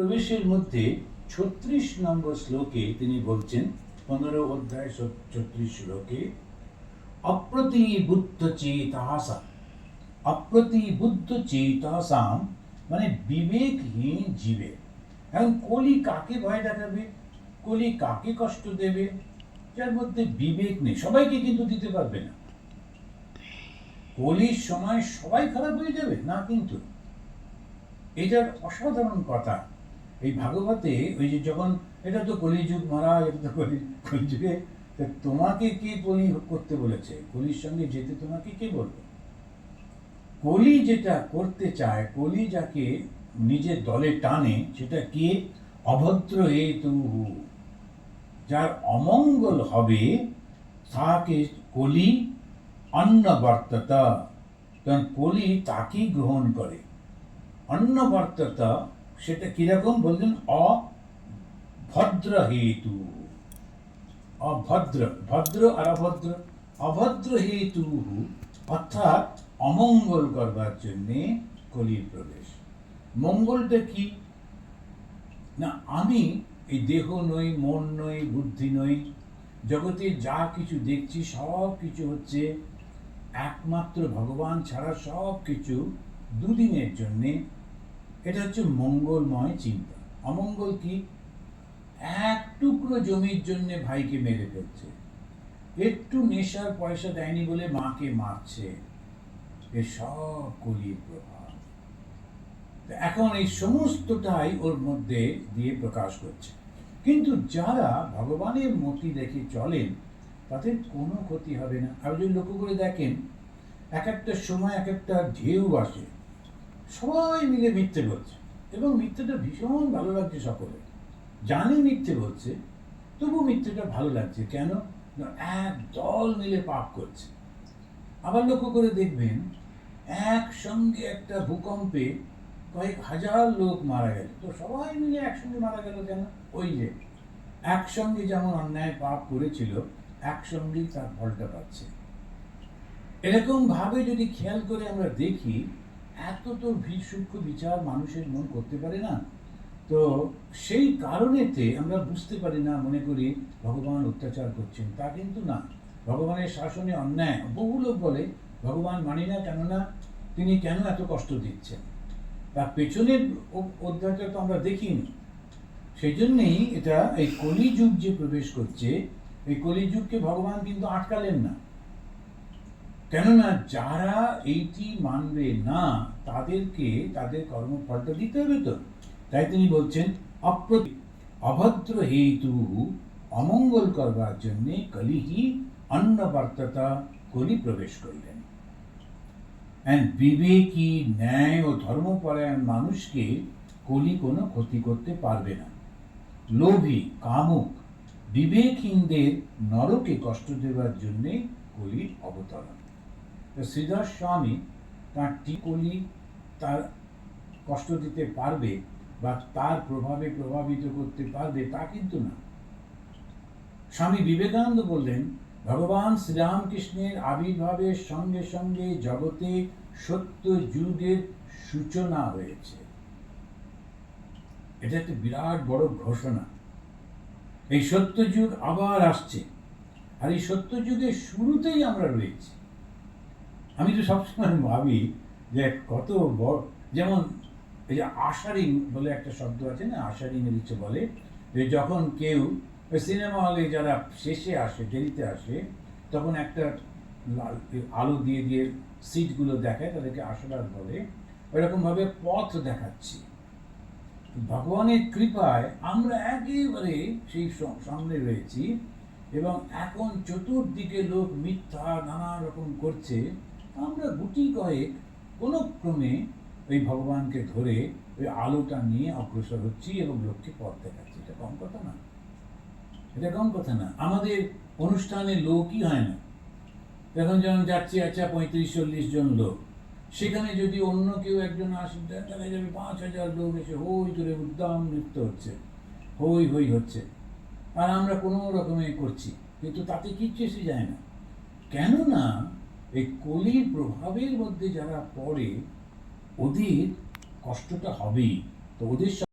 প্রবেশের মধ্যে ছত্রিশ নম্বর শ্লোকে তিনি বলছেন, পনেরো অধ্যায় ছত্রিশ শ্লোকে অপ্রতিবুদ্ধ চেতাসা অপ্রতিবুদ্ধ চেতাসাম মানে বিবেকহীন জীবে। এখন কলি কাকে ভয় দেখাবে? কলি কাকে কষ্ট দেবে? যার মধ্যে বিবেক নেই, সবাইকে কিন্তু দিতে পারবে না। কলির সময় সবাই খারাপ হয়ে যাবে? না কিন্তু। এটার অসাধারণ কথা। এই ভাগবতে ওই যে যখন, এটা তো কলিযুগ মারা এটা তো কলি কলিযুগে তোমাকে কে কলি করতে বলেছে? কলির সঙ্গে যেতে তোমাকে কে বলবে কলি যেটা করতে চায়, কলি যাকে নিজের দলে টানে, সেটা কে? অভদ্র হেতু যার অমঙ্গল হবে, তাকে কলি অন্নবর্ততা। কারণ কলি তাকেই গ্রহণ করে। অন্নবর্ততা সেটা কীরকম? বললেন অভদ্র হেতু অভদ্র, ভদ্র আর অভদ্র। অভদ্র হেতু অর্থাৎ অমঙ্গল করবার জন্যে কলির প্রবেশ। মঙ্গলটা কি? না, আমি এই দেহ নই, মন নই, বুদ্ধি নই, জগতে যা কিছু দেখছি, সব কিছু হচ্ছে একমাত্র ভগবান ছাড়া সব কিছু দুদিনের জন্যে এটা হচ্ছে মঙ্গলময় চিন্তা। অমঙ্গল কি? এক টুকরো জমির জন্যে ভাইকে মেরে ফেলছে। একটু নেশার পয়সা দেয়নি বলে মাকে মারছে। এ সব কলির প্রভাব। এখন এই সমস্তটাই ওর মধ্যে দিয়ে প্রকাশ করছে। কিন্তু যারা ভগবানের মতি দেখে চলেন, তাদের কোনো ক্ষতি হবে না। আপনি যদি লক্ষ্য করে দেখেন, এক একটা সময় এক একটা ঢেউ আসে। সবাই মিলে মিথ্যে বলছে। এবং মিথ্যেটা ভীষণ ভালো লাগছে সকলে। জানি মিথ্যে বলছে, তবু মিথ্যেটা ভালো লাগছে কেন? না, এক দল মিলে পাপ করছে। আবার লক্ষ্য করে দেখবেন, একসঙ্গে একটা ভূকম্পে কয়েক হাজার লোক মারা গেল তো সবাই মিলে একসঙ্গে মারা গেল কেন? ওই যে, একসঙ্গে যেমন অন্যায় পাপ করেছিল, একসঙ্গেই তার ফলটা পাচ্ছে। এরকম ভাবে যদি খেয়াল করে আমরা দেখি এত তো ভি- সূক্ষ্ম বিচার মানুষের মন করতে পারে না। তো সেই কারণেতে আমরা বুঝতে পারি না, মনে করি ভগবান অত্যাচার করছেন। তা কিন্তু না। ভগবানের শাসনে অন্যায়। বহু লোক বলে, ভগবান মানি না কেননা তিনি কেন এত কষ্ট দিচ্ছেন? তার পেছনের অধ্যায়টা তো আমরা দেখিনি। সেই জন্যেই এটা এই কলিযুগ যে প্রবেশ করছে, এই কলিযুগকে ভগবান কিন্তু আটকালেন না। কেননা যারা এইটি মানবে না, তাদেরকে তাদের কর্মফলটা দিতে হবে তো। তাই তিনি বলছেন, অপ্রতি অভদ্র হেতু অমঙ্গল করবার জন্যে কলিহি অন্নবর্ততা কলি প্রবেশ করলেন। বিবেকী ন্যায় ও ধর্মপরায়ণ মানুষকে কলি কোনো ক্ষতি করতে পারবে না। লোভী, কামুক, বিবেকহীনদের নরকে কষ্ট দেওয়ার জন্যে কলির অবতরণ। তো শ্রীধর স্বামী তার টিকলি তার কষ্ট দিতে পারবে বা তার প্রভাবে প্রভাবিত করতে পারবে তা কিন্তু না। স্বামী বিবেকানন্দ বললেন, ভগবান শ্রীরামকৃষ্ণের আবির্ভাবের সঙ্গে সঙ্গে জগতে সত্য যুগের সূচনা হয়েছে এটা একটা বিরাট বড় ঘোষণা। এই সত্য যুগ আবার আসছে। আর এই সত্য যুগের শুরুতেই আমরা রয়েছি। আমি তো সবসময় ভাবি যে কত বড়, যেমন এই যে আশারিং বলে একটা শব্দ আছে না আশারিং ইংলিশে বলে, যে যখন কেউ ওই সিনেমা হলে যারা শেষে আসে, দেরিতে আসে, তখন একটা আলো দিয়ে দিয়ে সিটগুলো দেখায়, তাদেরকে আশারাত বলে। ওইরকমভাবে পথ দেখাচ্ছি। ভগবানের কৃপায় আমরা একেবারে সেই সামনে রয়েছি এবং এখন চতুর্দিকে লোক মিথ্যা নানা রকম করছে। আমরা গুটি কয়েক কোনো ক্রমে ওই ভগবানকে ধরে ওই আলোটা নিয়ে অগ্রসর হচ্ছি এবং লোককে পথ দেখাচ্ছি। এটা কম কথা না। এটা কম কথা না। আমাদের অনুষ্ঠানে লোকই হয় না। এখন যেমন যাচ্ছে আচ্ছা পঁয়ত্রিশ, চল্লিশ জন লোক। সেখানে যদি অন্য কেউ একজন আসে দে- দেখা যাবে পাঁচ হাজার লোক এসে হই করে উদ্দাম নৃত্য হচ্ছে। হই হই হচ্ছে। আর আমরা কোনো রকমে করছি। কিন্তু তাতে কিচ্ছু এসে যায় না। কেননা এই কলির প্রভাবের মধ্যে যারা পড়ে ওদের কষ্টটা হবেই। তো ওদের